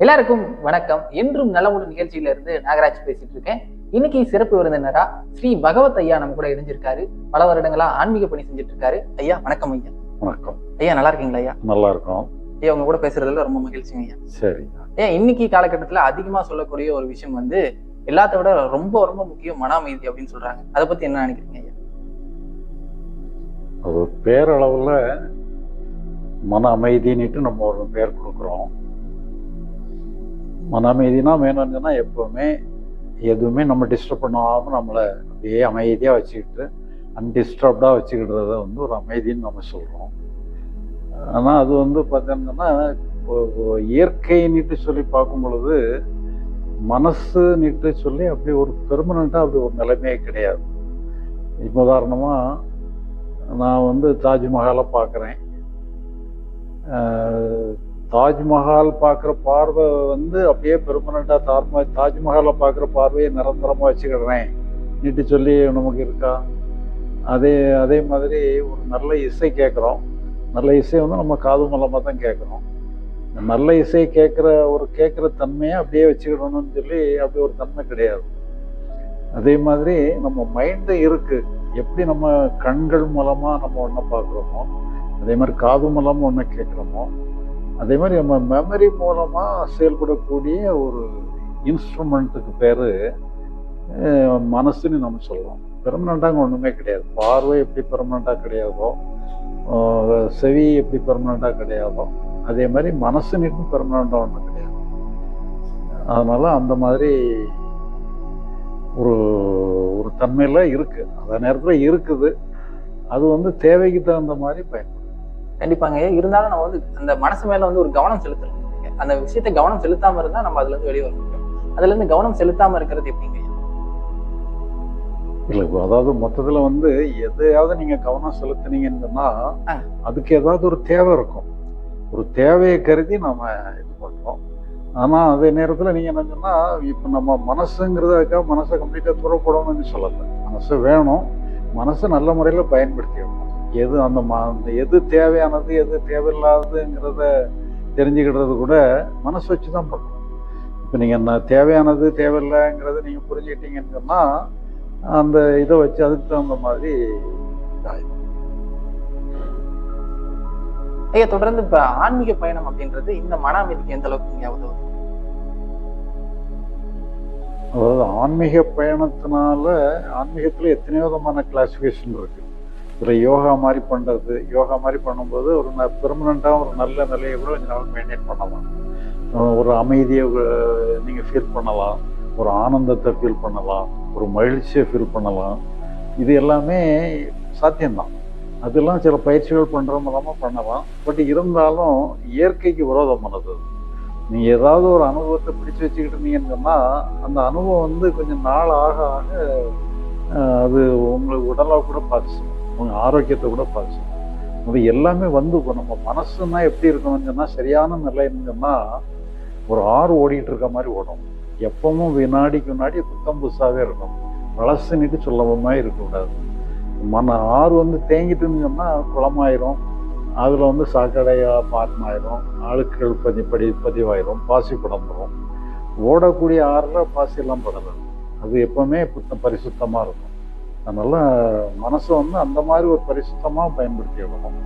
எல்லாருக்கும் வணக்கம். என்றும் நலமுடன் நிகழ்ச்சியில இருந்து நாகராஜ் பேசிட்டு இருக்கேன். இன்னைக்கு சிறப்பு விருந்தினரா ஸ்ரீ பகவத் ஐயா நம்ம கூட இணைஞ்சிருக்காரு. பல வருடங்களா ஆன்மீக பணி செஞ்சுட்டு இருக்காரு ஐயா வணக்கம் ஐயா. வணக்கம். ஐயா நல்லா இருக்கீங்களா ஐயா? நல்லா இருக்கும் ஐயா உங்க கூட பேசுறதுல ரொம்ப மகிழ்ச்சிங்க ஐயா. சரி. ஏன் இன்னைக்கு காலகட்டத்துல அதிகமா சொல்லக்கூடிய ஒரு விஷயம் வந்து எல்லாத்த விட ரொம்ப ரொம்ப முக்கியம் மன அமைதி அப்படின்னு சொல்றாங்க. அதை பத்தி என்ன நினைக்கிறீங்க ஐயா? அது பேரளவில் மன அமைதின்னுட்டு நம்ம ஒரு பேர் கொடுக்குறோம். மன அமைதினா வேணும்னா எப்போவுமே எதுவுமே நம்ம டிஸ்டர்ப் பண்ணாமல் நம்மளை அப்படியே அமைதியாக வச்சுக்கிட்டு அன்டிஸ்டர்ப்டாக வச்சுக்கிடுறத வந்து ஒரு அமைதின்னு நம்ம சொல்கிறோம் ஆனால் அது வந்து பார்த்தீங்கன்னா இயற்கைன்னுட்டு சொல்லி பார்க்கும் பொழுது மனசுன்னுட்டு சொல்லி அப்படி ஒரு பெர்மனண்ட்டாக அப்படி ஒரு நிலைமையே கிடையாது. இப்போ உதாரணமாக நான் வந்து தாஜ்மஹாலை பார்க்குறேன். தாஜ்மஹால் பார்க்குற பார்வை வந்து அப்படியே பெர்மனண்ட்டாக தார்மா தாஜ்மஹாலை பார்க்குற பார்வையை நிரந்தரமாக வச்சுக்கிடுறேன் நீட்டு சொல்லி நமக்கு இருக்கா? அதே அதே மாதிரி ஒரு நல்ல இசை கேட்குறோம். நல்ல இசை வந்து நம்ம காது மூலமாக தான் கேட்குறோம். நல்ல இசை கேட்குற ஒரு கேட்குற தன்மையை அப்படியே வச்சுக்கிடணும்னு சொல்லி அப்படி ஒரு தன்மை கிடையாது. அதே மாதிரி நம்ம மைண்டு இருக்குது எப்படி நம்ம கண்கள் மூலமாக நம்ம ஒன்றை பார்க்குறோமோ அதே மாதிரி காது மூலமாக ஒன்றை கேட்குறோமோ அதே மாதிரி நம்ம மெமரி மூலமாக செயல்படக்கூடிய ஒரு இன்ஸ்ட்ருமெண்ட்டுக்கு பேர் மனசுன்னு நம்ம சொல்கிறோம் பெர்மனண்ட்டாக ஒன்றுமே கிடையாது. பார்வை எப்படி பெர்மனண்ட்டாக கிடையாதோ செவி எப்படி பெர்மனண்ட்டாக கிடையாதோ அதே மாதிரி மனசுன்னுட்டு பெர்மனண்ட்டாக ஒன்றும் கிடையாது. அதனால் அந்த மாதிரி ஒரு ஒரு தன்மையில் இருக்குது அந்த நேரத்தில் இருக்குது. அது வந்து தேவைக்கு தகுந்த மாதிரி பயன்படும் கண்டிப்பாங்க. இருந்தாலும் நம்ம வந்து அந்த மனசு மேல வந்து ஒரு கவனம் செலுத்தணும். அந்த விஷயத்தை கவனம் செலுத்தாம இருந்தா நம்ம அதுல இருந்து வெளியே வர முடியும். அதுல இருந்து கவனம் செலுத்தாம இருக்கிறது எப்படிங்க? இல்லை அதாவது மொத்தத்தில் வந்து எதையாவது நீங்க கவனம் செலுத்துனீங்கன்னு சொன்னா. அதுக்கு ஏதாவது ஒரு தேவை இருக்கும். ஒரு தேவையை கருதி நம்ம இது பண்றோம். ஆனா அதே நேரத்தில் நீங்க என்ன சொன்னா இப்போ நம்ம மனசுங்கிறதுக்காக மனசை கம்ப்ளீட்டாக துறப்படணும்னு சொல்லலை. மனசு வேணும். மனசை நல்ல முறையில் பயன்படுத்திடணும். எது அந்த அந்த எது தேவையானது எது தேவையில்லாததுங்கிறத தெரிஞ்சுக்கிடுறது கூட மனசு வச்சு தான் பண்ணணும். இப்போ நீங்கள் என்ன தேவையானது தேவையில்லைங்கிறத நீங்கள் புரிஞ்சுக்கிட்டீங்கன்னு சொன்னால் அந்த இதை வச்சு அதுக்கு தகுந்த மாதிரி இதாயிடும். ஐயா தொடர்ந்து இப்ப ஆன்மீக பயணம் அப்படின்றது இந்த மன அமைதிக்கு எந்த அளவுக்கு நீங்க உதவுது? அதாவது ஆன்மீக பயணத்தினால ஆன்மீகத்தில் எத்தனையோ விதமான கிளாசிஃபிகேஷன் இருக்கு. இதில் யோகா மாதிரி பண்ணுறது யோகா மாதிரி பண்ணும்போது ஒரு ந பெர்மனண்ட்டாக ஒரு நல்ல நிலையை கூட கொஞ்ச நாள் மெயின்டைன் பண்ணலாம். ஒரு அமைதியை நீங்கள் ஃபீல் பண்ணலாம். ஒரு ஆனந்தத்தை ஃபீல் பண்ணலாம். ஒரு மகிழ்ச்சியை ஃபீல் பண்ணலாம். இது எல்லாமே சாத்தியம்தான். அதெல்லாம் சில பயிற்சிகள் பண்ணுற மூலமாக பண்ணலாம். பட் இருந்தாலும் இயற்கைக்கு விரோதமானது அது. நீங்கள் ஏதாவது ஒரு அனுபவத்தை பிடிச்சு வச்சுக்கிட்டு இருந்தீங்கன்னு அந்த அனுபவம் வந்து கொஞ்சம் நாள் ஆக ஆக அது உங்களுக்கு உடலாக கூட பாதிச்சிடும். உங்கள் ஆரோக்கியத்தை கூட பாதிச்சிடும் அது எல்லாமே வந்து இப்போ நம்ம மனசுன்னா எப்படி இருக்கணும்னு சொன்னால் சரியான நிலைன்னு சொன்னால் ஒரு ஆறு ஓடிட்டு இருக்க மாதிரி ஓடும். எப்பவும் வினாடிக்கு வினாடி புத்தம் புதுசாகவே இருக்கும். வளசுன்னுட்டு சுலபமாக இருக்கக்கூடாது. மன ஆறு வந்து தேங்கிட்டுன்னு சொன்னால் குளமாயிரும். அதில் வந்து சாக்கடையாக பாட்டமாயிரும் ஆளுக்கள் பதி படி பதிவாயிரும். பாசி படம்புறோம் ஓடக்கூடிய ஆறில் பாசியெல்லாம் படலாம். அது எப்பவுமே புத்தம் பரிசுத்தமாக இருக்கும். அதனால மனசை வந்து அந்த மாதிரி ஒரு பரிசுத்தமாக பயன்படுத்தி விடணும்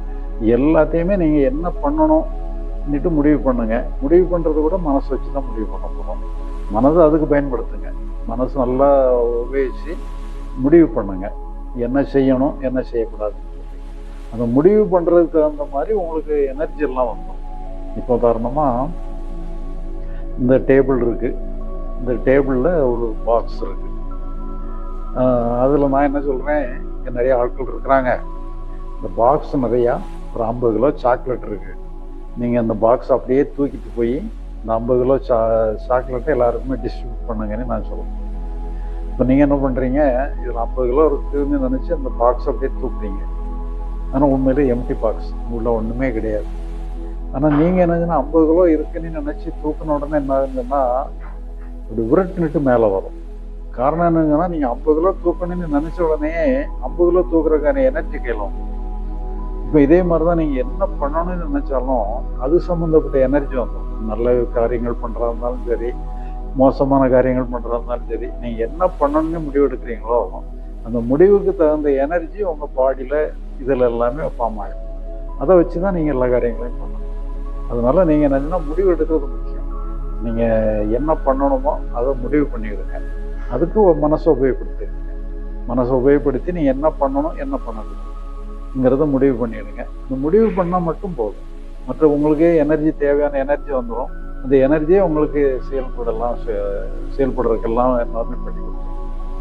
எல்லாத்தையுமே நீங்கள் என்ன பண்ணணும்னுட்டு முடிவு பண்ணுங்க. முடிவு பண்ணுறது கூட மனசை வச்சு தான் முடிவு பண்ண போகிறோம் மனதை அதுக்கு பயன்படுத்துங்க. மனசு நல்லா உபயோகிச்சு முடிவு பண்ணுங்க. என்ன செய்யணும் என்ன செய்யக்கூடாதுன்னு சொல்லி அந்த முடிவு பண்ணுறதுக்கு தகுந்த மாதிரி உங்களுக்கு எனர்ஜி எல்லாம் வந்துடும் இப்போ உதாரணமாக இந்த டேபிள் இருக்குது இந்த டேபிளில் ஒரு பாக்ஸ் இருக்குது அதில் நான் என்ன சொல்கிறேன் இங்கே நிறைய ஆட்கள் இருக்கிறாங்க. இந்த பாக்ஸ் நிறையா ஒரு ஐம்பது கிலோ சாக்லேட் இருக்குது நீங்கள் அந்த பாக்ஸ் அப்படியே தூக்கிட்டு போய் இந்த ஐம்பது கிலோ சா சாக்லேட்டை எல்லாருக்குமே டிஸ்ட்ரிபியூட் பண்ணுங்கன்னு நான் சொல்லுவேன் இப்போ நீங்கள் என்ன பண்ணுறீங்க இதில் ஐம்பது கிலோ இருக்குதுன்னு நினச்சி அந்த பாக்ஸ் அப்படியே தூக்குறீங்க. ஆனால் உண்மையிலே எம்டி பாக்ஸ் உள்ள ஒன்றுமே கிடையாது. ஆனால் நீங்கள் என்னதுன்னா ஐம்பது கிலோ இருக்குன்னு நினச்சி தூக்கின உடனே என்ன ஆகுதுன்னா இப்படி உருட்டுனுட்டு மேலே வரும். காரணம் என்னங்கன்னா நீங்கள் ஐம்பது கிலோ தூக்கணும்னு நினச்ச உடனே ஐம்பது கிலோ தூக்குறதுக்கான எனர்ஜி கையில் வந்துடும். இப்போ இதே மாதிரி தான் நீங்கள் என்ன பண்ணணும்னு நினைச்சாலும் அது சம்மந்தப்பட்ட எனர்ஜி வந்துடும் நல்ல காரியங்கள் பண்ணுறதா இருந்தாலும் சரி மோசமான காரியங்கள் பண்ணுறதா இருந்தாலும் சரி நீங்கள் என்ன பண்ணணும்னு முடிவு எடுக்கிறீங்களோ அந்த முடிவுக்கு தகுந்த எனர்ஜி உங்கள் பாடியில் இதில் எல்லாமே ஃபார்ம் ஆகிடும் அதை வச்சு தான் நீங்கள் எல்லா காரியங்களையும் பண்ணணும். அதனால நீங்கள் என்னன்னா முடிவு எடுக்கிறது முக்கியம். நீங்கள் என்ன பண்ணணுமோ அதை முடிவு பண்ணிவிடுங்க அதுக்கு ஒரு மனசை உபயோகப்படுத்திடுங்க மனசை உபயோகப்படுத்தி நீங்கள் என்ன பண்ணணும் என்ன பண்ணக்கூடாதுங்கிறத முடிவு பண்ணிடுங்க. இந்த முடிவு பண்ணால் மட்டும் போதும். மற்ற உங்களுக்கே எனர்ஜி தேவையான எனர்ஜி வந்துடும் அந்த எனர்ஜியே உங்களுக்கு செயல்படலாம் செயல்படுறதுக்கெல்லாம் எல்லாமே பண்ணி கொடுத்துரும்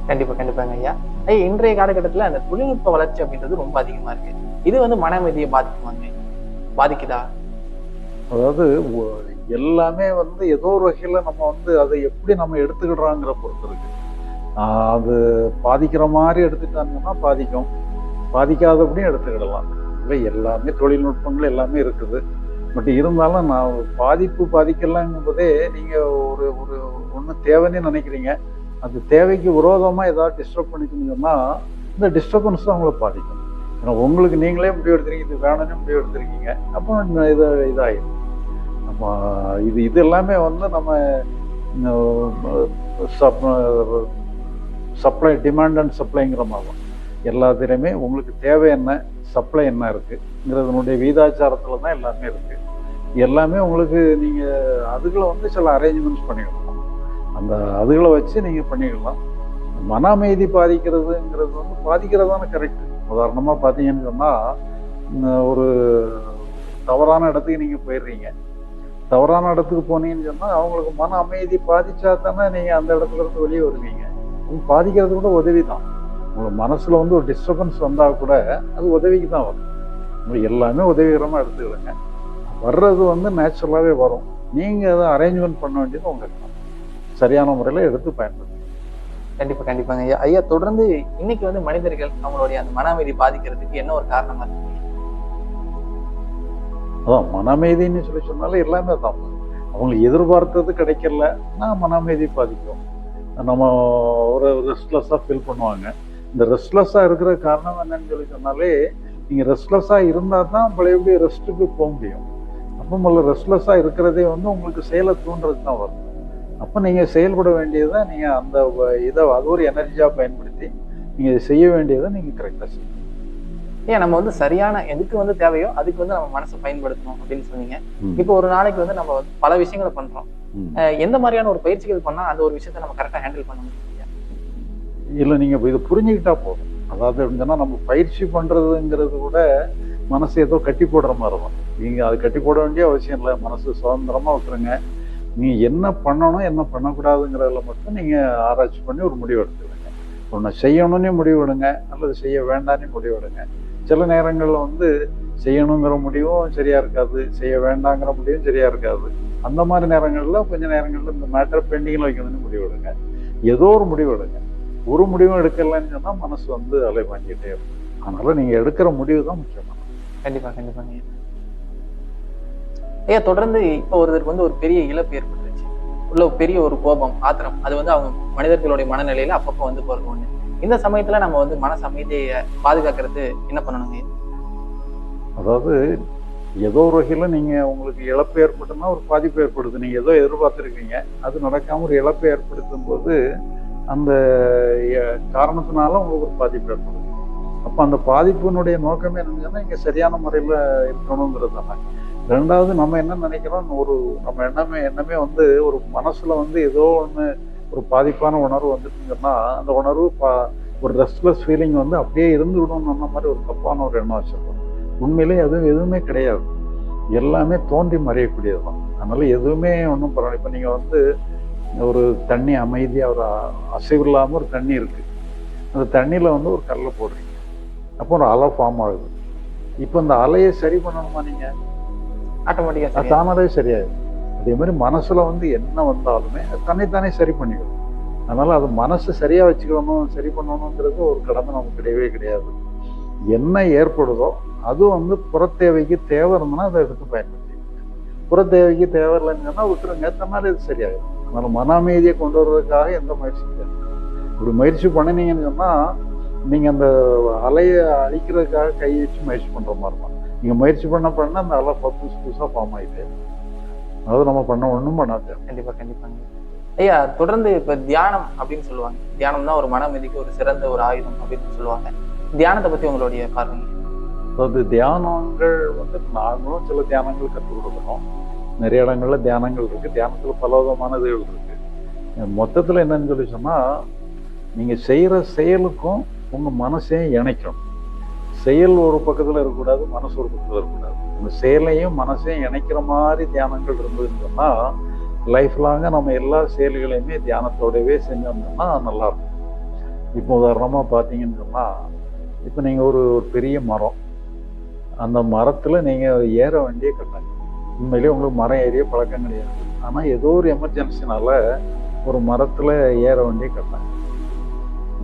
கண்டிப்பா கண்டிப்பாங்க ஐயா. ஐயா இன்றைய காலகட்டத்துல அந்த தொழில்நுட்ப வளர்ச்சி அப்படின்றது ரொம்ப அதிகமா இருக்கு. இது வந்து மன அமைதியை பாதிக்குமாங்க பாதிக்குதா? அதாவது எல்லாமே வந்து ஏதோ ஒரு வகையில் நம்ம வந்து அதை எப்படி நம்ம எடுத்துக்கிடுறோங்கிற பொறுத்து இருக்கு ஆஹ் அது பாதிக்கிற மாதிரி எடுத்துட்டாங்கன்னா பாதிக்கும். பாதிக்காதபடியும் எடுத்துக்கிடலாம். இல்லை எல்லாமே தொழில்நுட்பங்கள் எல்லாமே இருக்குது. பட் இருந்தாலும் நான் பாதிப்பு பாதிக்கலாங்கும்போதே நீங்கள் ஒரு ஒரு ஒன்று தேவைன்னு நினைக்கிறீங்க. அந்த தேவைக்கு விரோதமாக ஏதாவது டிஸ்டர்ப் பண்ணிட்டீங்கன்னா இந்த டிஸ்டர்பன்ஸ் தான் உங்களை பாதிக்கும். ஏன்னா உங்களுக்கு நீங்களே முடிவு எடுத்துருக்கீங்க இது வேணும்னு முடிவு எடுத்துருக்கீங்க. அப்போ இது இதாகிடும் நம்ம இது இது எல்லாமே வந்து நம்ம சப்ளை டிமாண்ட் அண்ட் சப்ளைங்கிற மாதிரி எல்லாத்திலையுமே உங்களுக்கு தேவை என்ன சப்ளை என்ன இருக்குங்கிறதுனுடைய வீதாச்சாரத்தில் தான் எல்லாமே இருக்குது எல்லாமே உங்களுக்கு நீங்கள் அதுகளை வந்து சில அரேஞ்ச்மெண்ட்ஸ் பண்ணிக்கலாம் அந்த அதுகளை வச்சு நீங்கள் பண்ணிக்கலாம் மன அமைதி பாதிக்கிறதுங்கிறது வந்து பாதிக்கிறதான கரெக்டு உதாரணமாக பார்த்தீங்கன்னு சொன்னால் ஒரு தவறான இடத்துக்கு நீங்கள் போயிடுறீங்க. தவறான இடத்துக்கு போனீங்கன்னு சொன்னால் அவங்களுக்கு மன அமைதி பாதிச்சா தானே நீங்கள் அந்த இடத்துல இருந்து வெளியே வருவீங்க. பாதிக்கிறது கூட உதவி தான் உங்களுக்கு மனசில் வந்து ஒரு டிஸ்டர்பன்ஸ் வந்தால் கூட அது உதவிக்கு தான் வரும். உங்களுக்கு எல்லாமே உதவிகரமாக எடுத்துக்கிடுங்க வர்றது வந்து நேச்சுரலாகவே வரும். நீங்கள் அதை அரேஞ்ச்மெண்ட் பண்ண வேண்டியது உங்களுக்கு சரியான முறையில் எடுத்து பயன்படுத்தும் கண்டிப்பா கண்டிப்பாங்க. ஐயா ஐயா தொடர்ந்து இன்னைக்கு வந்து மனிதர்கள் அவங்களுடைய அந்த மன அமைதி பாதிக்கிறதுக்கு என்ன ஒரு காரணமா இருக்கு? அதான் மன அமைதின்னு சொல்லி சொன்னாலே எல்லாமே தான் அவங்களுக்கு எதிர்பார்த்தது கிடைக்கலன்னா மன அமைதி பாதிக்கும் நம்ம ஒரு ரெஸ்ட்லெஸ்ஸாக ஃபீல் பண்ணுவாங்க. இந்த ரெஸ்ட்லெஸ்ஸாக இருக்கிற காரணம் என்னன்னு சொல்லி சொன்னாலே நீங்கள் ரெஸ்ட்லெஸ்ஸாக இருந்தால் தான் பழையபடி ரெஸ்ட்டுக்கு போக முடியும். அப்போ முதல்ல ரெஸ்ட்லெஸ்ஸாக இருக்கிறதே வந்து உங்களுக்கு செயலை தூண்டுறது தான் வரும். அப்போ நீங்கள் செயல்பட வேண்டியதை நீங்கள் அந்த இதை அது ஒரு எனர்ஜியாக பயன்படுத்தி நீங்கள் செய்ய வேண்டியதை நீங்கள் கரெக்டாக செய்யணும். ஏன் நம்ம வந்து சரியான எதுக்கு வந்து தேவையோ அதுக்கு வந்து நம்ம மனசை பயன்படுத்தணும் அப்படின்னு சொன்னீங்க. இப்போ ஒரு நாளைக்கு வந்து நம்ம பல விஷயங்களை பண்றோம். எந்த மாதிரியான ஒரு பயிற்சிகள் பண்ணா அந்த ஒரு விஷயத்தை நம்ம கரெக்டா ஹேண்டில் பண்ண முடியும்? இல்லை நீங்கள் இதை புரிஞ்சுக்கிட்டா போதும். அதாவது எப்படின்னு நம்ம பயிற்சி பண்ணுறதுங்கிறது கூட மனசு ஏதோ கட்டி போடுற மாதிரி தான். நீங்கள் அது கட்டி போட வேண்டிய அவசியம் இல்லை. மனசு சுதந்திரமாக விட்டுருங்க நீங்கள் என்ன பண்ணணும் என்ன பண்ணக்கூடாதுங்கிறதுல மட்டும் நீங்கள் ஆராய்ச்சி பண்ணி ஒரு முடிவு எடுத்துடுங்க ஒன்று செய்யணும்னே முடிவு எடுங்க. அல்லது செய்ய வேண்டாம்னே முடிவு எடுங்க. சில நேரங்களில் வந்து செய்யணுங்கிற முடிவும் சரியா இருக்காது செய்ய வேண்டாங்கிற முடிவும் சரியா இருக்காது. அந்த மாதிரி நேரங்களில் கொஞ்ச நேரங்களில் இந்த மேட்டர் பெண்டிங்கில் வைக்கணும்னு முடிவு எடுங்க. ஏதோ ஒரு முடிவு எடுங்க. ஒரு முடிவும் எடுக்கலைன்னு சொன்னால் மனசு வந்து அலை வாங்கிக்கிட்டே இருக்கும். அதனால நீங்கள் எடுக்கிற முடிவு தான் முக்கியமான கண்டிப்பா கண்டிப்பாங்க ஐயா. தொடர்ந்து இப்போ ஒருத்தருக்கு வந்து ஒரு பெரிய இழப்பு ஏற்பட்டுருச்சு. உள்ள ஒரு பெரிய ஒரு கோபம் ஆத்திரம். அது வந்து அவங்க மனிதர்களுடைய மனநிலையில அப்பப்போ வந்து போறது ஒன்று இந்த சமயத்துல நம்ம வந்து மனசு அமைதியை பாதுகாக்கிறது என்ன பண்ணணுங்க? அதாவது ஏதோ ஒரு வகையில் நீங்கள் உங்களுக்கு இழப்பு ஏற்பட்டுனா ஒரு பாதிப்பு ஏற்படுது. நீங்கள் ஏதோ எதிர்பார்த்துருக்கீங்க. அது நடக்காமல் ஒரு இழப்பை ஏற்படுத்தும் போது அந்த காரணத்தினால உங்களுக்கு ஒரு பாதிப்பு ஏற்படுது அப்போ அந்த பாதிப்பினுடைய நோக்கமே என்னன்னா இங்கே சரியான முறையில் இருக்கணுங்கிறது தானே. ரெண்டாவது நம்ம என்ன நினைக்கிறோம்? ஒரு நம்ம எண்ணமே எண்ணமே வந்து ஒரு மனசில் வந்து ஏதோ ஒன்று ஒரு பாதிப்பான உணர்வு வந்துட்டுங்கன்னா அந்த உணர்வு பா- ஒரு ரெஸ்ட்லெஸ் ஃபீலிங் வந்து அப்படியே இருந்து விடணும் அந்த மாதிரி ஒரு தப்பான ஒரு எண்ணம் வச்சிருக்கோம் உண்மையிலே அதுவும் எதுவுமே கிடையாது. எல்லாமே தோன்றி மறையக்கூடியது தான் அதனால எதுவுமே ஒன்றும் பரவாயில்ல. இப்போ நீங்கள் வந்து ஒரு தண்ணி அமைதியாக ஒரு அசைவு இல்லாமல் ஒரு தண்ணி இருக்கு. அந்த தண்ணியில் வந்து ஒரு கல்லை போடுறீங்க. அப்போ ஒரு அலை ஃபார்ம் ஆகுது. இப்போ இந்த அலையை சரி பண்ணணுமா நீங்கள் ஆட்டோமேட்டிக்கா அது தானாவே சரியாயிடும் அதே மாதிரி மனசில் வந்து என்ன வந்தாலுமே தன்னைத்தானே சரி பண்ணிக்கணும். அதனால் அது மனசு சரியாக வச்சுக்கணும் சரி பண்ணணுங்கிறது ஒரு கடமை நமக்கு கிடையவே கிடையாது. என்ன ஏற்படுதோ அது வந்து புறத்தேவைக்கு தேவை இருந்ததுன்னா அதை எடுத்து பயன்படுத்தி புறத்தேவைக்கு தேவை இல்லைன்னு சொன்னால் விட்டுருங்க தன்னால இது சரியாயிடும் அதனால் மன அமைதியை கொண்டு வர்றதுக்காக எந்த முயற்சியும் இல்லை. இப்படி முயற்சி பண்ணினீங்கன்னு சொன்னால் நீங்கள் அந்த அலையை அழிக்கிறதுக்காக கை வச்சு முயற்சி பண்ணுற மாதிரி தான். நீங்கள் முயற்சி பண்ண பண்ண அந்த அலை புதுசு புதுசாக ஃபார்ம் ஆகிட்டு அதாவது நம்ம பண்ண ஒன்றும் பண்ணாது. கண்டிப்பா கண்டிப்பாங்க. ஐயா தொடர்ந்து இப்ப தியானம் அப்படின்னு சொல்லுவாங்க. தியானம் தான் ஒரு மன அமைதிக்கு ஒரு சிறந்த ஒரு ஆயுதம் அப்படின்னு சொல்லுவாங்க. தியானத்தை பத்தி உங்களுடைய பார்வை அதாவது தியானங்கள் வந்து நாங்களும் சில தியானங்கள் கற்றுக் கொடுக்குறோம் நிறைய இடங்கள்ல தியானங்கள் இருக்கு. தியானத்தில் பல விதமான இதுகள் இருக்கு. மொத்தத்தில் என்னன்னு சொல்லி சொன்னா நீங்க செய்யற செயலுக்கும் உங்க மனசையும் இணைக்கணும். செயல் ஒரு பக்கத்தில் இருக்கக்கூடாது மனசு ஒரு பக்கத்தில் இருக்கக்கூடாது. நம்ம செயலையும் மனசையும் இணைக்கிற மாதிரி தியானங்கள் இருந்ததுன்னு சொன்னால் லைஃப் லாங்காக நம்ம எல்லா செயல்களையுமே தியானத்தோடவே செஞ்சு வந்தோம்னா நல்லா இருக்கும் இப்போ உதாரணமாக பார்த்தீங்கன்னு சொன்னால் இப்போ நீங்கள் ஒரு ஒரு பெரிய மரம். அந்த மரத்தில் நீங்கள் ஏற வேண்டிய கட்டாயம். உண்மையிலேயே உங்களுக்கு மரம் ஏறிய பழக்கம் கிடையாது. ஆனால் ஏதோ ஒரு எமர்ஜென்சினால ஒரு மரத்தில் ஏற வேண்டிய கட்டாயம்.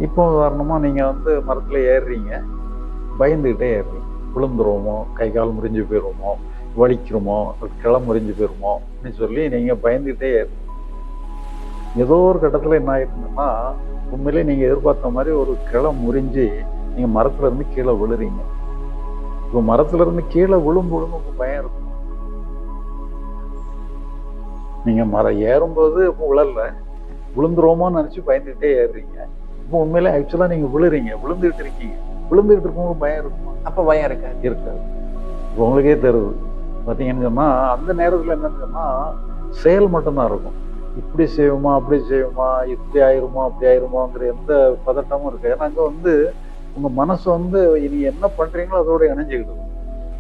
இப்போ உதாரணமாக நீங்கள் வந்து மரத்தில் ஏறுறீங்க. பயந்துகிட்டே ஏறுறீங்க விழுந்துருவோமோ கை கால் முறிஞ்சு போயிடுவோமோ வலிக்கிறோமோ கிளை முறிஞ்சு போயிருமோ அப்படின்னு சொல்லி நீங்கள் பயந்துகிட்டே ஏறுறீங்க ஏதோ ஒரு கட்டத்தில் என்ன ஆயிருந்ததுன்னா உண்மையிலே நீங்கள் எதிர்பார்த்த மாதிரி ஒரு கிளை முறிஞ்சு நீங்கள் மரத்துலேருந்து கீழே விழுறீங்க. இப்போ மரத்துலேருந்து இருந்து கீழே விழும்பொழுது உங்கள் பயம் இருக்கும். நீங்கள் மரம் ஏறும்போது இப்போ விழல விழுந்துருவோமோன்னு நினச்சி பயந்துகிட்டே ஏறுறீங்க. இப்போ உண்மையிலே ஆக்சுவலாக நீங்கள் விழுறீங்க விழுந்துகிட்டு இருக்கீங்க. விழுந்துகிட்டு இருக்கும்போது பயம் இருக்குமா. அப்ப பயம் இருக்காது. இருக்காது. இப்போ உங்களுக்கே தெரியுது. பார்த்தீங்கன்னு சொன்னா அந்த நேரத்துல என்னன்னு சொன்னா செயல் மட்டும்தான் இருக்கும். இப்படி செய்வோமா அப்படி செய்வோமா இப்படி ஆயிருமா அப்படி ஆயிருமாங்கிற எந்த பதட்டமும் இருக்கு ஏன்னா அங்க வந்து உங்க மனசு வந்து இனி என்ன பண்றீங்களோ அதோட இணைஞ்சுக்கிடுது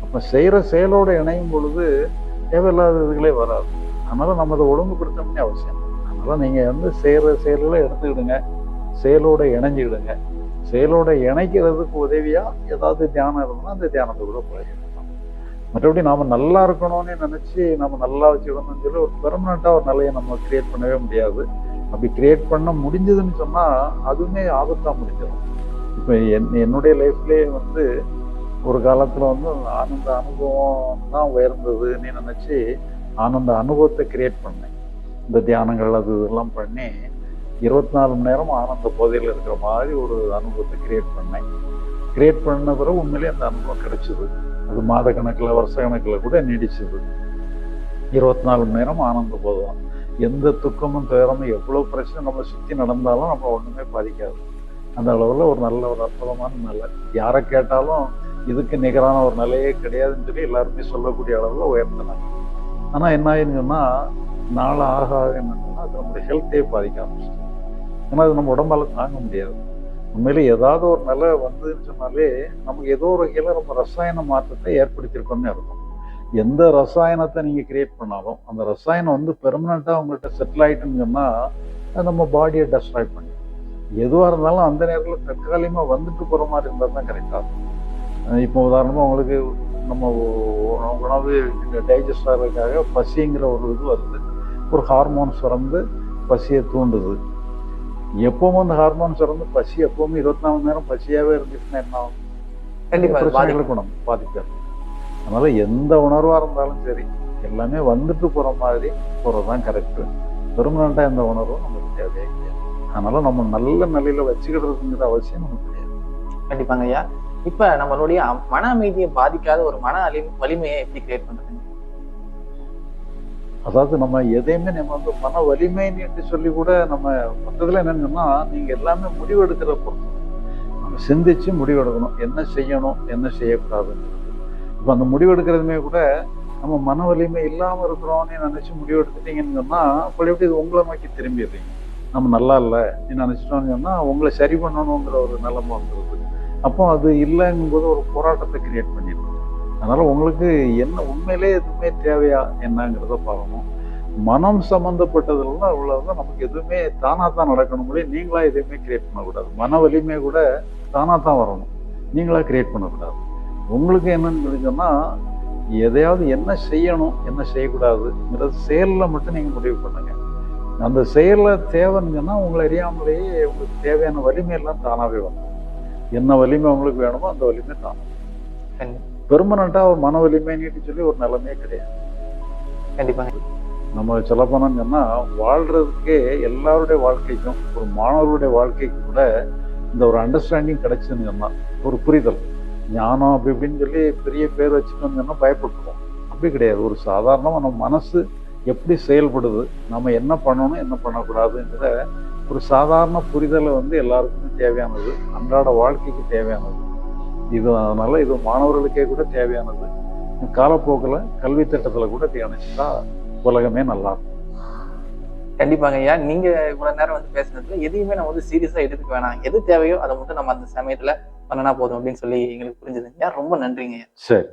அப்ப செய்யற செயலோட இணையும் பொழுது தேவையில்லாத இதுகளே வராது. அதனால நம்ம அதை ஒழுங்குபடுத்தணும்னே அவசியம். அதனால நீங்க வந்து செய்யற செயல்களை எடுத்துக்கிடுங்க. செயலோட இணைஞ்சுக்கிடுங்க. செயலோட இணைக்கிறதுக்கு உதவியாக ஏதாவது தியானம் இருந்தால் அந்த தியானத்தை கூட பழகிடலாம் மற்றபடி நாம் நல்லா இருக்கணும்னு நினச்சி நம்ம நல்லா வச்சுக்கணும்னு சொல்லி ஒரு பெர்மனண்ட்டாக ஒரு நிலையை நம்ம கிரியேட் பண்ணவே முடியாது. அப்படி கிரியேட் பண்ண முடிஞ்சதுன்னு சொன்னால் அதுவுமே ஆபத்தாக முடிஞ்சிடும். இப்போ என் என்னுடைய லைஃப்லேயே வந்து ஒரு காலத்தில் வந்து ஆனந்த அனுபவம் தான் உயர்ந்ததுன்னு நினச்சி ஆனந்த அனுபவத்தை கிரியேட் பண்ணேன். இந்த தியானங்கள் அது இதெல்லாம் பண்ணி இருபத்தி நாலு மணி நேரம் ஆனந்த போதையில் இருக்கிற மாதிரி ஒரு அனுபவத்தை கிரியேட் பண்ணேன். கிரியேட் பண்ண பிறகு உண்மையிலே அந்த அனுபவம் கிடைச்சிது. அது மாத கணக்கில் வருஷ கணக்கில் கூட நீடிச்சது. இருபத்தி நாலு மணி நேரம் ஆனந்த போதும். எந்த துக்கமும் துயரமும் எவ்வளோ பிரச்சனை நம்ம சுற்றி நடந்தாலும் நம்ம ஒன்றுமே பாதிக்காது. அந்த அளவில் ஒரு நல்ல ஒரு அற்புதமான நிலை. யாரை கேட்டாலும் இதுக்கு நிகரான ஒரு நிலையே கிடையாதுன்னு சொல்லி எல்லாருமே சொல்லக்கூடிய அளவில் உயர்ந்தனாங்க ஆனால் என்ன ஆயிடுங்கன்னா நாளாக ஆக என்னன்னா அது நம்மளுடைய ஹெல்த்தையே பாதிக்க ஆரம்பிச்சு ஏன்னா அது நம்ம உடம்பால தாங்க முடியாது. உண்மையிலே ஏதாவது ஒரு நிலை வந்ததுன்னு சொன்னாலே நமக்கு ஏதோ ஒரு வகையில் நம்ம ரசாயன மாற்றத்தை ஏற்படுத்தியிருக்கோம்னு அர்த்தம். எந்த ரசாயனத்தை நீங்கள் கிரியேட் பண்ணாலும் அந்த ரசாயனம் வந்து பெர்மனண்ட்டாக உங்கள்கிட்ட செட்டில் ஆகிட்டுன்னு சொன்னால் நம்ம பாடியை டெஸ்ட்ராய் பண்ணி எதுவாக இருந்தாலும் அந்த நேரத்தில் தற்காலிகமாக வந்துட்டு போகிற மாதிரி இருந்தால் தான் கரெக்டாக இருக்கும். இப்போ உதாரணமாக உங்களுக்கு நம்ம உணவு டைஜஸ்ட் ஆகிறதுக்காக பசிங்கிற ஒரு இது வருது. ஒரு ஹார்மோன்ஸ் சுரந்து பசியை தூண்டுது. எப்பவும் அந்த ஹார்மோன் சுரந்து பசி எப்பவுமே இருபத்தி நாலு நேரம் பசியாவே இருந்துச்சுன்னா என்ன ஆகும்? கண்டிப்பா அது பாதிக்கும். பிரச்சனைகளுக்கு நம்ம பாதிக்காது. அதனால எந்த உணர்வா இருந்தாலும் சரி எல்லாமே வந்துட்டு போற மாதிரி போறதுதான் கரெக்ட் பெர்மனண்டா எந்த உணர்வும் நமக்கு தேவையே கிடையாது. அதனால நம்ம நல்ல நிலையில வச்சுக்கிடுறதுங்கிற அவசியம் நமக்கு கிடையாது. கண்டிப்பாங்க ஐயா. இப்ப நம்மளுடைய மன அமைதியை பாதிக்காத ஒரு மன அலி வலிமையை எப்படி கிரியேட் பண்றது அதாவது நம்ம எதையுமே நம்ம வந்து மன வலிமைன்னு சொல்லி கூட நம்ம மொத்தத்தில் என்னன்னு நீங்கள் எல்லாமே முடிவெடுக்கிற பொறுத்து நம்ம சிந்திச்சு முடிவெடுக்கணும். என்ன செய்யணும் என்ன செய்யக்கூடாதுங்கிறது இப்போ அந்த முடிவெடுக்கிறதுமே கூட நம்ம மன வலிமை இல்லாமல் இருக்கிறோம்னு நினச்சி முடிவெடுத்துட்டீங்கன்னு சொன்னால் அப்படி எப்படி இது உங்களை நோக்கி திரும்பிடுறீங்க. நம்ம நல்லா இல்லை நீ நினைச்சிட்டோம்னு சொன்னால் உங்களை சரி பண்ணணுங்கிற ஒரு நிலைமை வந்துருது. அப்போ அது இல்லைங்கும்போது ஒரு போராட்டத்தை கிரியேட் பண்ணி அதனால் உங்களுக்கு என்ன உண்மையிலே எதுவுமே தேவையா என்னங்கிறத பார்க்கணும். மனம் சம்மந்தப்பட்டதுலாம் உள்ளதான் நமக்கு எதுவுமே தானாக தான் நடக்கணும் முடியும் நீங்களாக எதுவுமே கிரியேட் பண்ணக்கூடாது. மன வலிமை கூட தானாக தான் வரணும். நீங்களாக கிரியேட் பண்ணக்கூடாது. உங்களுக்கு என்னன்னு சொல்லி எதையாவது என்ன செய்யணும் என்ன செய்யக்கூடாதுங்கிறது செயலில் மட்டும் நீங்கள் முடிவு பண்ணுங்க. அந்த செயலில் தேவைன்னு சொன்னால் உங்களை அறியாமலேயே உங்களுக்கு தேவையான வலிமை எல்லாம் தானாகவே வரும். என்ன வலிமை உங்களுக்கு வேணுமோ அந்த வலிமை தான் கண்டி- பெர்மனண்டா ஒரு மன வலிமைன்னு சொல்லி ஒரு நிலைமையே கிடையாது. கண்டிப்பாங்க நம்ம சொல்ல போனோம்னு சொன்னா வாழ்றதுக்கே எல்லாருடைய வாழ்க்கைக்கும் ஒரு மாணவருடைய வாழ்க்கைக்கு கூட இந்த ஒரு அண்டர்ஸ்டாண்டிங் கிடைச்சுன்னு சொன்னா ஒரு புரிதல். ஞானம் அப்படி இப்படின்னு சொல்லி பெரிய பேர் வச்சுட்டு வந்தோம்னா பயப்பட்டுருவோம். அப்படி கிடையாது. ஒரு சாதாரணமாக நம்ம மனசு எப்படி செயல்படுது நம்ம என்ன பண்ணணும் என்ன பண்ணக்கூடாதுங்கிற ஒரு சாதாரண புரிதலை வந்து எல்லாருக்குமே தேவையானது. அன்றாட வாழ்க்கைக்கு தேவையானது. இது அதனால இது மாணவர்களுக்கே கூட தேவையானது. காலப்போக்கில் கல்வி திட்டத்தில் கூட தியானிச்சுட்டா உலகமே நல்லா இருக்கும். கண்டிப்பாங்க ஐயா. நீங்க இவ்வளவு நேரம் வந்து பேசுனதுல எதையுமே நம்ம வந்து சீரியஸா எடுத்துக்க வேணாம். எது தேவையோ அதை மட்டும் நம்ம அந்த சமயத்துல பண்ணனா போதும் அப்படின்னு சொல்லி எங்களுக்கு புரிஞ்சுதுங்க ஐயா. ரொம்ப நன்றிங்க ஐயா. சரி.